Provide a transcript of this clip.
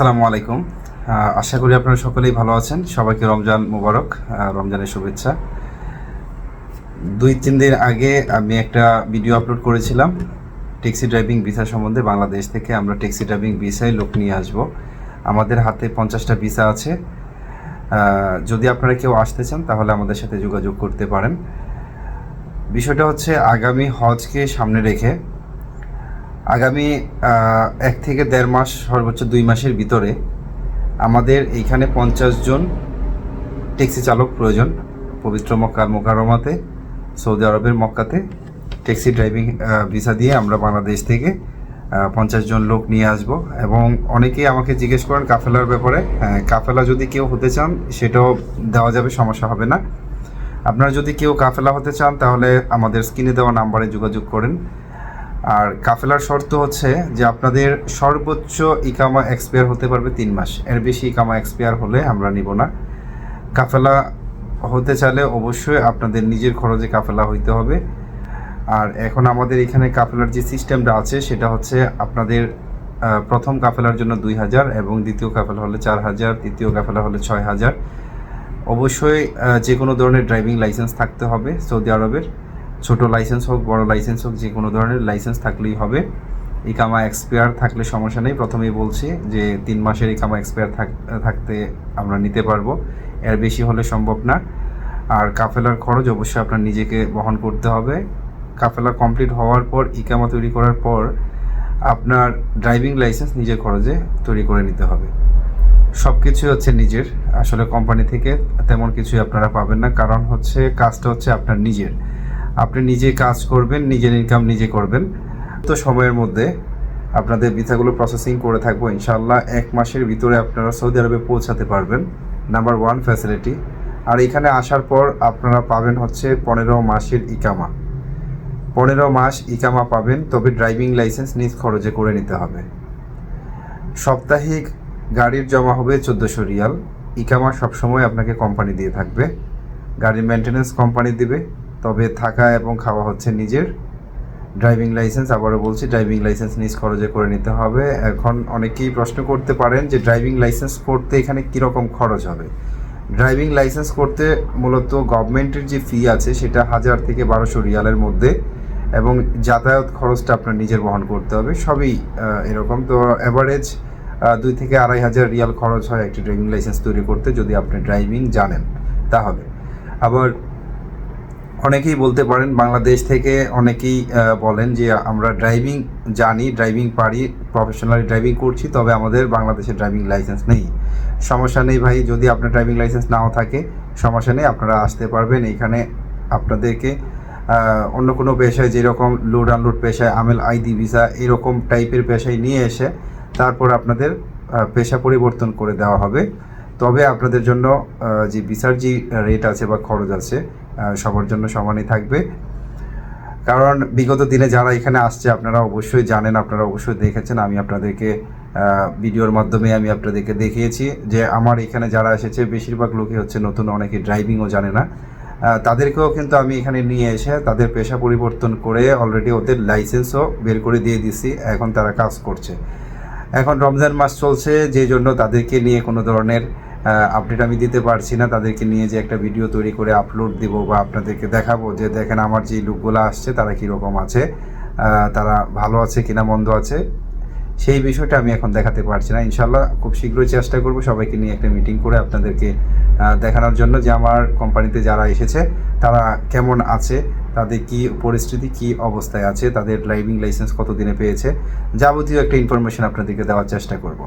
আসসালামু আলাইকুম। আশা করি আপনারা সকলেই ভালো আছেন। সবাইকে রমজান মুবারক রমজানের শুভেচ্ছা। দুই, তিন দিন আগে আমি একটা ভিডিও আপলোড করেছিলাম, ট্যাক্সি ড্রাইভিং ভিসা সম্বন্ধে বাংলাদেশ থেকে। আমরা ট্যাক্সি ড্রাইভিং ভিসায় লোক নিয়ে আসব। আমাদের হাতে পঞ্চাশটা ভিসা আছে। যদি আপনারা কেউ আসতে চান, তাহলে আমাদের সাথে যোগাযোগ করতে পারেন। বিষয়টা হচ্ছে, আগামী হজকে সামনে রেখে আগামী এক থেকে দেড় মাস, সর্বোচ্চ দুই মাসের ভিতরে আমাদের এইখানে পঞ্চাশ জন ট্যাক্সি চালক প্রয়োজন পবিত্র মক্কার মোকারমাতে সৌদি আরবের মক্কাতে ট্যাক্সি ড্রাইভিং ভিসা দিয়ে আমরা বাংলাদেশ থেকে পঞ্চাশ জন লোক নিয়ে আসব। এবং অনেকেই আমাকে জিজ্ঞেস করেন কাফেলার ব্যাপারে কাফেলা যদি কেউ হতে চান, সেটাও দেওয়া যাবে, সমস্যা হবে না। আপনারা যদি কেউ কাফেলা হতে চান, তাহলে আমাদের স্ক্রিনে দেওয়া নাম্বারে যোগাযোগ করেন। আর কাফেলার শর্ত হচ্ছে যে আপনাদের সর্বোচ্চ ইকামা এক্সপায়ার হতে পারবে তিন মাস। এর বেশি ইকামা এক্সপায়ার হলে আমরা নিব না। কাফেলা হতে চাইলে অবশ্যই আপনাদের নিজের খরচে কাফেলা হইতে হবে। আর এখন আমাদের এখানে কাফেলার যে সিস্টেমটা আছে, সেটা হচ্ছে আপনাদের প্রথম কাফেলার জন্য দুই হাজার এবং দ্বিতীয় কাফেলা হলে চার হাজার, তৃতীয় কাফেলা হলে ছয় হাজার। অবশ্যই যে কোনো ধরনের ড্রাইভিং লাইসেন্স থাকতে হবে সৌদি আরবের। ছোট লাইসেন্স হোক, বড় লাইসেন্স হোক যে কোনো ধরনের লাইসেন্স থাকলেই হবে। ইকামা এক্সপায়ার থাকলে সমস্যা নেই। প্রথমেই বলছি যে তিন মাসের ইকামা এক্সপায়ার থাকতে আমরা নিতে পারব। এর বেশি হলে সম্ভব না। আর কাফেলার খরচ অবশ্যই আপনার নিজেকে বহন করতে হবে। কাফেলা কমপ্লিট হওয়ার পর, ইকামা তৈরি করার পর, আপনার ড্রাইভিং লাইসেন্স নিজের খরচে তৈরি করে নিতে হবে। সব কিছুই হচ্ছে নিজের। আসলে কোম্পানি থেকে তেমন কিছুই আপনারা পাবেন না। কারণ হচ্ছে, কাজটা হচ্ছে আপনার নিজের। আপনি নিজে কাজ করবেন, নিজের ইনকাম নিজে করবেন। তো সময়ের মধ্যে আপনাদের ভিসাগুলো প্রসেসিং করে থাকব ইনশাল্লাহ এক মাসের ভিতরে আপনারা সৌদি আরবে পৌঁছাতে পারবেন। নাম্বার ওয়ান ফ্যাসিলিটি আর এখানে আসার পর আপনারা পাবেন হচ্ছে পনেরো মাসের ইকামা। পনেরো মাস ইকামা পাবেন, তবে ড্রাইভিং লাইসেন্স নিজ খরচে করে নিতে হবে। সাপ্তাহিক গাড়ির জমা হবে চোদ্দোশো রিয়াল। ইকামা সবসময় আপনাকে কোম্পানি দিয়ে থাকবে। গাড়ির মেনটেনেন্স কোম্পানি দিবে। তবে থাকা এবং খাওয়া হচ্ছে নিজের। ড্রাইভিং লাইসেন্স আবারও বলছি ড্রাইভিং লাইসেন্স নিজ খরচে করে নিতে হবে। এখন অনেকেই প্রশ্ন করতে পারেন যে ড্রাইভিং লাইসেন্স করতে এখানে কীরকম খরচ হবে? ড্রাইভিং লাইসেন্স করতে মূলত গভর্নমেন্টের যে ফি আছে, সেটা হাজার থেকে বারোশো রিয়ালের মধ্যে এবং যাতায়াত খরচটা আপনার নিজের বহন করতে হবে। সবই এরকম। তো অ্যাভারেজ দুই থেকে আড়াই হাজার রিয়াল খরচ হয় একটি ড্রাইভিং লাইসেন্স তৈরি করতে যদি আপনি ড্রাইভিং জানেন, তাহলে। আবার অনেকেই বলতে পারেন, বাংলাদেশ থেকে অনেকেই বলেন যে আমরা ড্রাইভিং জানি ড্রাইভিং পারি প্রফেশনালি ড্রাইভিং করছি, তবে আমাদের বাংলাদেশে ড্রাইভিং লাইসেন্স নেই। সমস্যা নেই ভাই, যদি আপনার ড্রাইভিং লাইসেন্স নাও থাকে, সমস্যা নেই, আপনারা আসতে পারবেন। এখানে আপনাদেরকে অন্য কোনো পেশায় যেরকম লোড আনলোড পেশায় আমেল আইডি ভিসা এরকম টাইপের পেশায় নিয়ে এসে, তারপর আপনাদের পেশা পরিবর্তন করে দেওয়া হবে। তবে আপনাদের জন্য যে ভিসার যে রেট আছে বা খরচ আছে সবার জন্য সমানই থাকবে। কারণ বিগত দিনে যারা এখানে আসছে, আপনারা অবশ্যই জানেন, আপনারা অবশ্যই দেখেছেন, আমি আপনাদেরকে ভিডিওর মাধ্যমে আমি আপনাদেরকে দেখিয়েছি যে আমার এখানে যারা এসেছে, বেশিরভাগ লোকই হচ্ছে নতুন, অনেকে ড্রাইভিংও জানে না। তাদেরকেও কিন্তু আমি এখানে নিয়ে এসে তাদের পেশা পরিবর্তন করে অলরেডি ওদের লাইসেন্সও বের করে দিয়ে দিছি এখন তারা কাজ করছে। এখন রমজান মাস চলছে যে জন্য তাদেরকে নিয়ে কোনো ধরনের আপডেট আমি দিতে পারছি না। তাদেরকে নিয়ে যে একটা ভিডিও তৈরি করে আপলোড দিব বা আপনাদেরকে দেখাবো যে দেখেন আমার যে লুকগুলো আসছে, তারা কীরকম আছে তারা ভালো আছে কিনা, মন্দ আছে, সেই বিষয়টা আমি এখন দেখাতে পারছি না। ইনশাল্লাহ খুব শীঘ্রই চেষ্টা করব সবাইকে নিয়ে একটা মিটিং করে আপনাদেরকে দেখানোর জন্য যে আমার কোম্পানিতে যারা এসেছে, তারা কেমন আছে, তাদের কি পরিস্থিতি, কি অবস্থায় আছে, তাদের ড্রাইভিং লাইসেন্স কত দিনে পেয়েছে, যাবতীয় একটা ইনফরমেশন আপনাদেরকে দেওয়ার চেষ্টা করব।